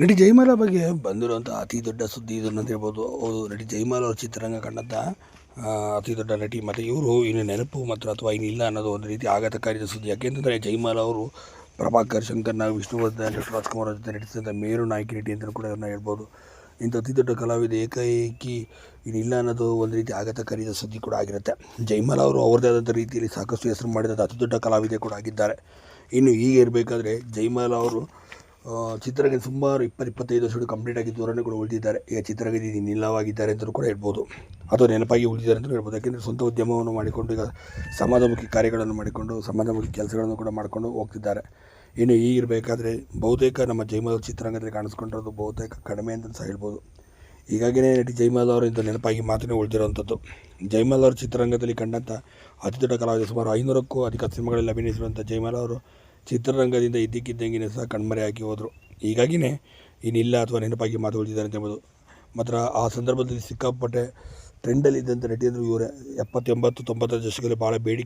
ನಟಿ ಜೈಮಾಲ ಬಗ್ಗೆ ಬಂದಿರುವಂಥ ಅತಿ ದೊಡ್ಡ ಸುದ್ದಿ ಇದನ್ನು ಅಂತ ಹೇಳ್ಬೋದು. ಹೌದು, ನಟಿ ಜಯಮಾಲ ಅವ್ರ ಚಿತ್ರರಂಗ ಕಂಡಂಥ ಅತಿ ದೊಡ್ಡ ನಟಿ ಮತ್ತು ಇವರು ಇನ್ನು ನೆನಪು ಮಾತ್ರ ಅಥವಾ ಇನ್ನಿಲ್ಲ ಅನ್ನೋದು ಒಂದು ರೀತಿ ಆಘಾತಕಾರಿಯ ಸುದ್ದಿ. ಯಾಕೆಂತಂದರೆ ಜೈಮಾಲ ಅವರು ಪ್ರಭಾಕರ್ ಶಂಕರ್ನ ವಿಷ್ಣುವರ್ಧನ್ ಡಾಕ್ಟರ್ ರಾಜ್ಕುಮಾರ್ ಜೊತೆ ನಟಿಸಿದಂಥ ಮೇರು ನಾಯಕಿ ನಟಿ ಅಂತಲೂ ಕೂಡ ಅದನ್ನು ಹೇಳ್ಬೋದು. ಇಂಥ ಅತಿ ದೊಡ್ಡ ಕಲಾವಿದ ಏಕಾಏಕಿ ಇನ್ನಿಲ್ಲ ಅನ್ನೋದು ಒಂದು ರೀತಿ ಆಘಾತಕಾರಿಯ ಸುದ್ದಿ ಕೂಡ ಆಗಿರುತ್ತೆ. ಜೈಮಾಲ ಅವರು ಅವ್ರದ್ದೇ ಆದಂಥ ರೀತಿಯಲ್ಲಿ ಸಾಕಷ್ಟು ಹೆಸರು ಮಾಡಿದಂಥ ಅತಿ ದೊಡ್ಡ ಕಲಾವಿದೆ ಕೂಡ ಆಗಿದ್ದಾರೆ. ಇನ್ನು ಈಗ ಇರಬೇಕಾದ್ರೆ ಜಯಮಾಲ ಅವರು ಆ, ಚಿತ್ರರಂಗ ಸುಮಾರು ಇಪ್ಪತ್ತು ಇಪ್ಪತ್ತೈದು ವರ್ಷಗಳು ಕಂಪ್ಲೀಟ್ ಆಗಿ ಕೂಡ ಉಳಿದಿದ್ದಾರೆ. ಈಗ ಚಿತ್ರರಂಗದಲ್ಲಿ ನಿಲ್ಲವಾಗಿದ್ದಾರೆ ಅಂತಲೂ ಕೂಡ ಹೇಳ್ಬೋದು. ಅಥವಾ ನೆನಪಾಗಿ ಉಳಿದಿದ್ದಾರೆ ಅಂತಲೂ ಹೇಳ್ಬೋದು. ಯಾಕೆಂದರೆ ಸ್ವಂತ ಉದ್ಯಮವನ್ನು ಮಾಡಿಕೊಂಡು ಈಗ ಸಮಾಜಮುಖಿ ಕಾರ್ಯಗಳನ್ನು ಮಾಡಿಕೊಂಡು ಸಮಾಜಮುಖಿ ಕೆಲಸಗಳನ್ನು ಕೂಡ ಮಾಡಿಕೊಂಡು ಹೋಗ್ತಿದ್ದಾರೆ. ಇನ್ನು ಈಗಿರಬೇಕಾದ್ರೆ ಬಹುತೇಕ ನಮ್ಮ ಜೈಮಾಲ ಚಿತ್ರರಂಗದಲ್ಲಿ ಕಾಣಿಸ್ಕೊಂಡಿರೋದು ಬಹುತೇಕ ಕಡಿಮೆ ಅಂತ ಸಹ ಹೇಳ್ಬೋದು. ಹೀಗಾಗಿಯೇ ನಟಿ ಜೈಮಾಲ ಅವರು ಇಂಥ ನೆನಪಾಗಿ ಮಾತ್ರ ಉಳಿದಿರುವಂಥದ್ದು. ಜೈಮಾಲ ಅವರು ಚಿತ್ರರಂಗದಲ್ಲಿ ಕಂಡಂಥ ಅತಿ ದೊಡ್ಡ ಕಲಾವಿದ ಸುಮಾರು ಐನೂರಕ್ಕೂ ಅಧಿಕ ಸಿನಿಮಾಗಳಲ್ಲಿ ಅಭಿನಯಿಸಿರುವಂಥ ಜೈಮಾಲ ಅವರು ಚಿತ್ರರಂಗದಿಂದ ಇದ್ದಕ್ಕಿದ್ದಂಗೆ ಸಹ ಕಣ್ಮರೆಯಾಗಿ ಹೋದರು. ಹೀಗಾಗಿಯೇ ಇನ್ನಿಲ್ಲ ಅಥವಾ ನೆನಪಾಗಿ ಮಾತು ಅಂತ ಹೇಳ್ಬೋದು. ಮಾತ್ರ ಆ ಸಂದರ್ಭದಲ್ಲಿ ಸಿಕ್ಕಾಪಟ್ಟೆ ಟ್ರೆಂಡಲ್ಲಿದ್ದಂಥ ನಟಿ ಅಂದರೆ ಇವರೇ. ಎಪ್ಪತ್ತೆಂಬತ್ತು ತೊಂಬತ್ತರ ದಶಕದಲ್ಲಿ ಭಾಳ ಬೇಡಿಕೆ